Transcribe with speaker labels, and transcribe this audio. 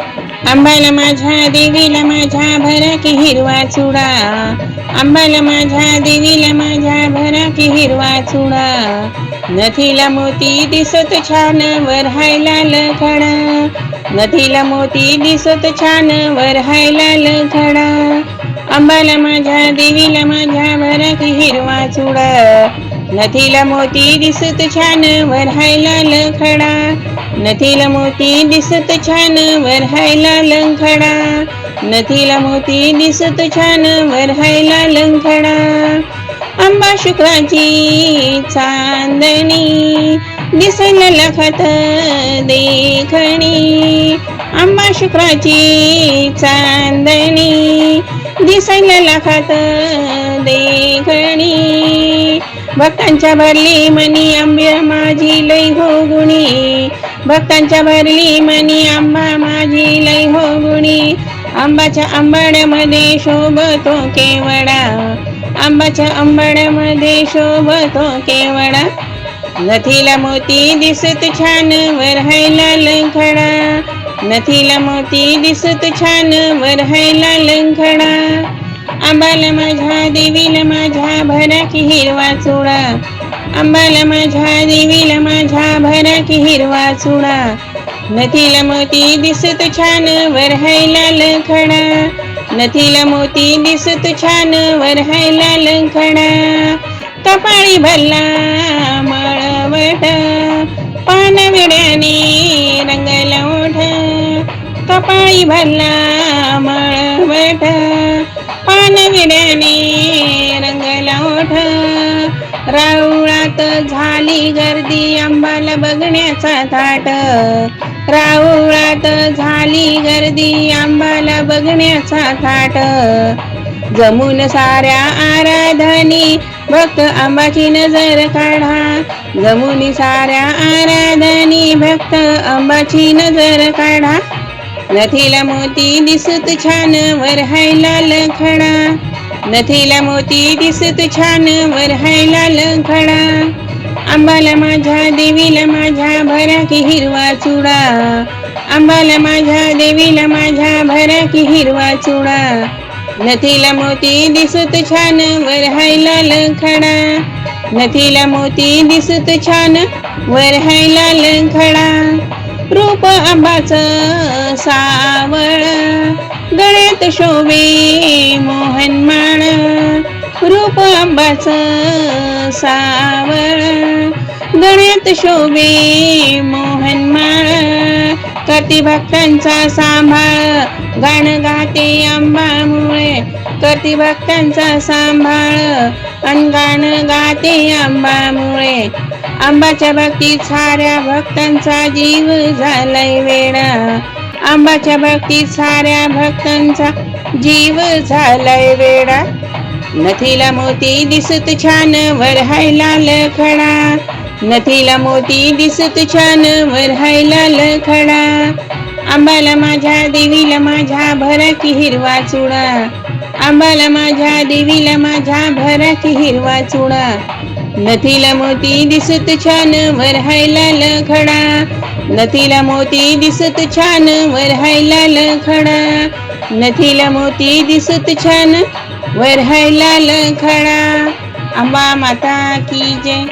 Speaker 1: आंबाला माझ्या देवीला माझ्या भरा की हिरवा चुडा. अंबाला माझ्या देवीला माझ्या भरा की हिरवा चुडा. नथीला मोती दिसत छान वरहायला लखडा नथीला मोती दिसत छान वर लखडा अंबाला माझ्या देवीला माझ्या भरा की हिरवा चुडा. नथीला मोती दिसत छान वर लखडा नथीला मोती दिसत छान वर हायला लंखडा नथीला मोती दिसत छान वर हायला लंखडा आंबा शुक्राची चांदणी दिसायला लखत देखणी. आंबा शुक्राची चांदणी दिसायला लखत देखणी. भक्तांच्या भरली मनी आंब्या माझी लई हो गुणी भक्तांच्या भरली मनी आंबा माझी लई हो गुणी आंबाच्या आंबाड्यामध्ये शोभतो केवडा. आंबाच्या आंबाड्यामध्ये शोभतो केवडा. नथीला मोती दिसत छान वर हायला लंखडा नथीला मोती दिसत छान वर हायला लंखडा आंबाला माझ्या देवीला माझ्या भरा की हिरवा चुडा. आंबाला माझ्या देवीला माझ्या भरा की हिरवा चुडा. नथीला मोती दिसत छान वर हायला लखडा नथीला मोती दिसत छान वर हायला लखडा कपाळी भरला मळवट. पानविड्याने रंगला ओढ कपाळी भरला मळवट. पानविड्याने रंगला ओढ राऊळात झाली गर्दी आंबाला बघण्याचा थाट. राऊळात झाली गर्दी आंबाला बघण्याचा थाट. जमून साऱ्या आराधनी भक्त आंबाची नजर काढा. जमुनी साऱ्या आराधनी भक्त आंबाची नजर काढा. नथीला मोती दिसत छान वर हायला खडा. नथीला मोती दिसत छान वर हायला लखडा आंबाला माझ्या देवीला माझ्या भरा की हिरवा चुडा. आंबाला माझ्या देवीला माझ्या भरा की हिरवा चुडा. नथीला मोती दिसत छान वर हायला लखडा नथीला मोती दिसत छान वर हायला लखडा रूप आंबाचं सावळ. गळ्यात शोभे मोहनमाळ रूप आंबाचं सावळ. गळ्यात शोभे मोहनमाळ करती भक्तांचा सांभाळ. गाणं गाते आंबामुळे करती भक्तांचा सांभाळ. अन गाणं गाते आंबामुळे आंबाच्या भक्तीत साऱ्या भक्तांचा जीव झालाय वेळा आंबाच्या भक्तीत साऱ्या भक्तांचा जीव झालाय वेडा. नथीला मोती दिसत छान वर हायला लखडा नथीला मोती दिसत छान वर हायला लखडा आंबाला माझ्या देवीला माझ्या भरा की हिरवा चुडा. आंबाला माझ्या देवीला माझ्या भरा की हिरवा चुडा. नथीला मोती दिसत छान वर हायला लखडा नथीला मोती दिसत छान वर हायला खडा. नथीला मोती दिसत छान वर हायला खडा. अंबा माता की जय.